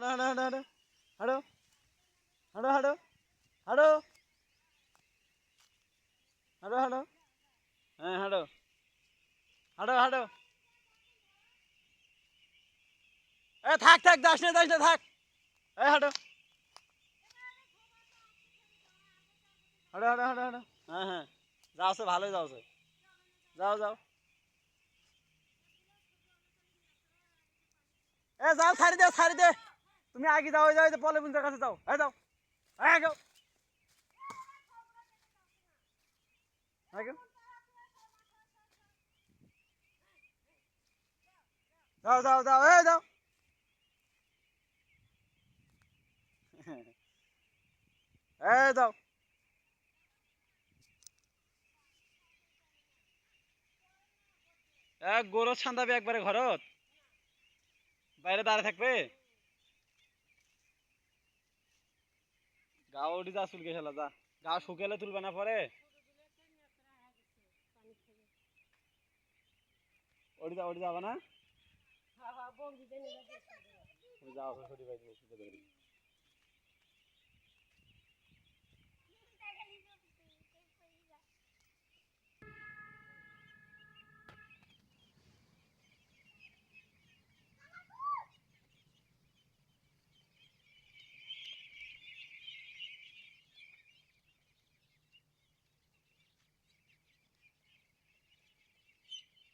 হাঁটো হাঁটো হাঁটো হাঁটো হাঁটো হাঁটো হাঁটো হাঁটো হাঁটো হ্যাঁ হাঁটো হাঁটো হাঁটো এ থাক থাক যাস না যাস না থাক এ হাঁটো হাঁটো হাঁটো হাঁটো হাঁটো হ্যাঁ হ্যাঁ যাও সে ভালোই যাও সে যাও যাও এ যাও ছাড়ি দে ছাড়ি দে তুমি আগে যাও যাও পলে বুনটার কাছে যাও। হ্যাঁ যাও, এই যাও। যাও। যাও যাও এই যাও। এই যাও। এক গরু ছান্দাবি একবারে ঘরত। বাইরে দাঁড়িয়ে থাকবে? গা ওটি যা চুলকে খেলা যা। গা শুকালে তুলবে না পরে। ওটি যা ওটি যাবে না? ওই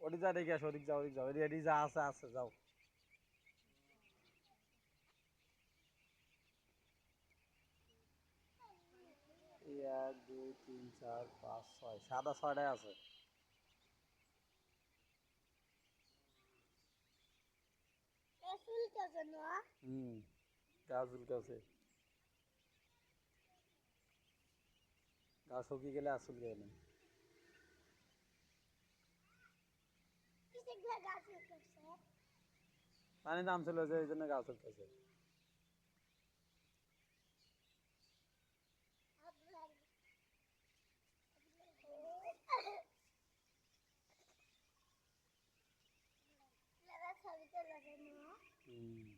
ওদিক যা দেখে আসো ওদিক যাও ওদিক যাও। এদিক যা আছে আছে যাও। এক দুই তিন চার পাঁচ ছয় সাদা ছয়টায় আছে। হুম গা চুলকাছে গা শুকিয়ে গেলে আর চুলকে পানি দাম ছিল যে এই জন্য গাছ উঠতেছে Mm.